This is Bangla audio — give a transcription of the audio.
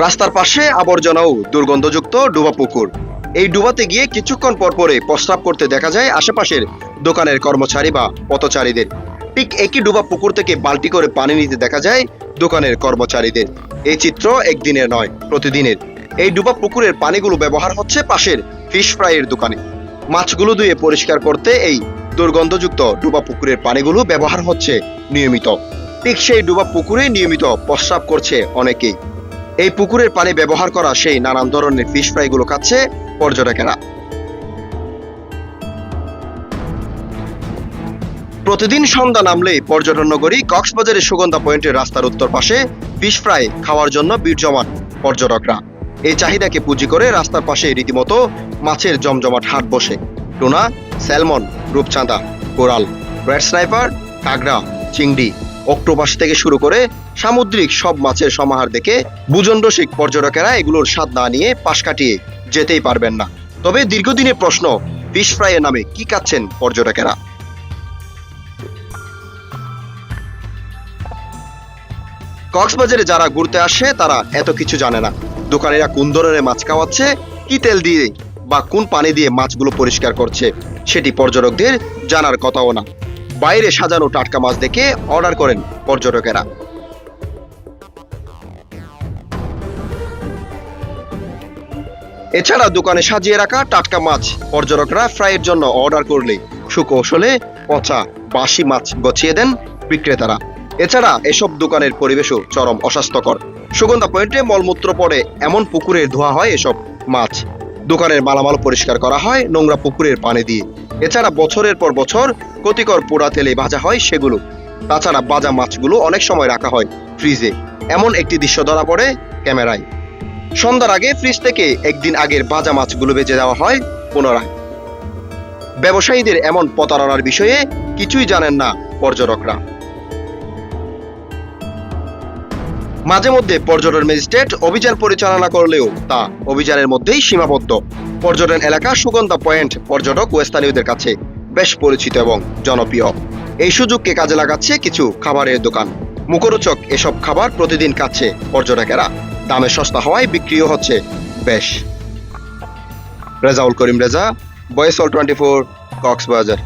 রাস্তার পাশে আবর্জনাও দুর্গন্ধযুক্ত ডুবা পুকুর। এই ডুবাতে গিয়ে কিছুক্ষণ পর পরে প্রস্রাব করতে দেখা যায় আশেপাশের দোকানের কর্মচারী বা পথচারীদের। ঠিক একই ডুবা পুকুর থেকে বালতি করে পানি নিতে দেখা যায় দোকানের কর্মচারীদের। এই চিত্র একদিনের নয়, প্রতিদিনের। এই ডুবা পুকুরের পানিগুলো ব্যবহার হচ্ছে পাশের ফিশ ফ্রাইয়ের দোকানে। মাছগুলো ধুয়ে পরিষ্কার করতে এই দুর্গন্ধযুক্ত ডুবা পুকুরের পানিগুলো ব্যবহার হচ্ছে নিয়মিত। ঠিক সেই ডুবা পুকুরে নিয়মিত প্রস্রাব করছে অনেকেই। এই পুকুরের পানি ব্যবহার করা সেই নানান ধরনের ফিশ ফ্রাইগুলো খাচ্ছে পর্যটকেরা। প্রতিদিন সন্ধ্যা নামলেই পর্যটন নগরী কক্সবাজারের সুগন্ধা পয়েন্টের রাস্তার উত্তর পাশে ফিশ ফ্রাই খাওয়ার জন্য ভিড় জমান পর্যটকরা। এই চাহিদাকে পুঁজি করে রাস্তার পাশে রীতিমতো মাছের জমজমাট হাট বসে। টুনা, স্যালমন, রূপচাঁদা, কোরাল, রেড স্নাইপার কাগড়া চিংড়ি। অক্টোপাস থেকে শুরু করে সামুদ্রিক সব মাছের সমাহার দেখে বুজনরসিক পর্যটকেরা এগুলোর স্বাদ না নিয়ে পাশ কাটিয়ে যেতেই পারবেন না। তবে দীর্ঘদিনের প্রশ্ন, ফিশ ফ্রাইয়ের নামে কি খাচ্ছেন পর্যটকেরা? কক্সবাজারে যারা ঘুরতে আসে, তারা এত কিছু জানে না। দোকানিরা কোন ধরনের মাছ খাওয়াচ্ছে, কি তেল দিয়ে বা কোন পানি দিয়ে মাছগুলো পরিষ্কার করছে, সেটি পর্যটকদের জানার কথাও না। বাইরে সাজানো টাটকা মাছ দেখে অর্ডার করেন পর্যটকেরা। এছাড়া দোকানে সাজিয়ে রাখা টাটকা মাছ পর্যটকরা ফ্রাইয়ের জন্য অর্ডার করলে সুকৌশলে পচা বাসি মাছ গছিয়ে দেন বিক্রেতারা। এছাড়া এসব দোকানের পরিবেশও চরম অস্বাস্থ্যকর। সুগন্ধা পয়েন্টে মলমূত্র পড়ে এমন পুকুরে ধোয়া হয় এসব মাছ। দোকানের মালামাল পরিষ্কার করা হয় নোংরা পুকুরের পানি দিয়ে। এছাড়া বছরের পর বছর ক্ষতিকর পোড়া তেলে ভাজা হয় সেগুলো। তাছাড়া ভাজা মাছগুলো অনেক সময় রাখা হয় ফ্রিজে। এমন একটি দৃশ্য ধরা পড়ে ক্যামেরায়। সন্ধ্যার আগে ফ্রিজ থেকে একদিন আগের ভাজা মাছগুলো বেঁচে দেওয়া হয় পুনরায়। ব্যবসায়ীদের এমন প্রতারণার বিষয়ে কিছুই জানেন না পর্যটকরা। মাঝে মধ্যে পর্যটন ম্যাজিস্ট্রেট অভিযান পরিচালনা করলেও তা অভিযানের মধ্যেই সীমাবদ্ধ। পর্যটন এলাকা সুগন্ধা পয়েন্ট পর্যটক ও স্থানীয়দের কাছে বেশ পরিচিত এবং জনপ্রিয়। এই সুযোগকে কাজে লাগাচ্ছে কিছু খাবারের দোকান। মুখরোচক এসব খাবার প্রতিদিন খাচ্ছে পর্যটকেরা। দামে সস্তা হওয়ায় বিক্রিও হচ্ছে বেশ। রেজাউল করিম রেজা, বয়েস অল টোয়েন্টি ফোর, কক্সবাজার।